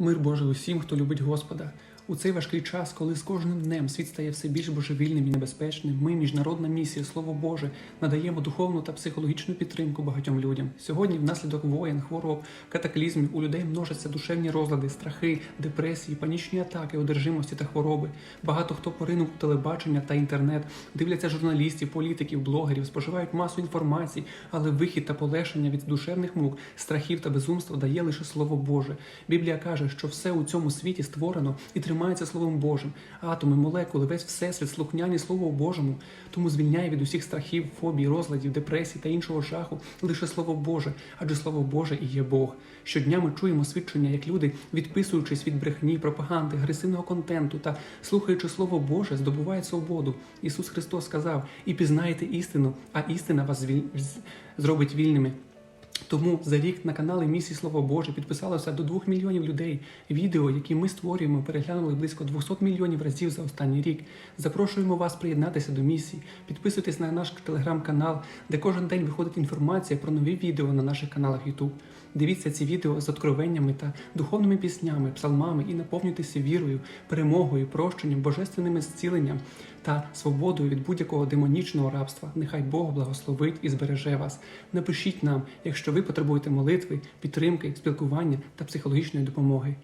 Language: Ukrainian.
Мир Божий усім, хто любить Господа. У цей важкий час, коли з кожним днем світ стає все більш божевільним і небезпечним, ми, міжнародна місія, Слово Боже, надаємо духовну та психологічну підтримку багатьом людям. Сьогодні, внаслідок воєн, хвороб, катаклізмів, у людей множаться душевні розлади, страхи, депресії, панічні атаки, одержимості та хвороби. Багато хто поринув у телебачення та інтернет, дивляться журналістів, політиків, блогерів, споживають масу інформації, але вихід та полегшення від душевних мук, страхів та безумства дає лише Слово Боже. Біблія каже, що все у цьому світі створено і тримається Словом Божим. Атоми, молекули, весь всесвіт слухняні Слову Божому. Тому звільняє від усіх страхів, фобій, розладів, депресій та іншого жаху лише Слово Боже, адже Слово Боже і є Бог. Щодня ми чуємо свідчення, як люди, відписуючись від брехні, пропаганди, агресивного контенту та слухаючи Слово Боже, здобувають свободу. Ісус Христос сказав: і пізнаєте істину, а істина вас звіль... зробить вільними. Тому за рік на канали Місії Слово Боже підписалося до 2 мільйонів людей. Відео, які ми створюємо, переглянули близько 200 мільйонів разів за останній рік. Запрошуємо вас приєднатися до місії. Підписуйтесь на наш телеграм-канал, де кожен день виходить інформація про нові відео на наших каналах YouTube. Дивіться ці відео з откровеннями та духовними піснями, псалмами і наповнюйтеся вірою, перемогою, прощенням, божественним зціленням та свободою від будь-якого демонічного рабства. Нехай Бог благословить і збереже вас. Напишіть нам, якщо ви потребуєте молитви, підтримки, спілкування та психологічної допомоги.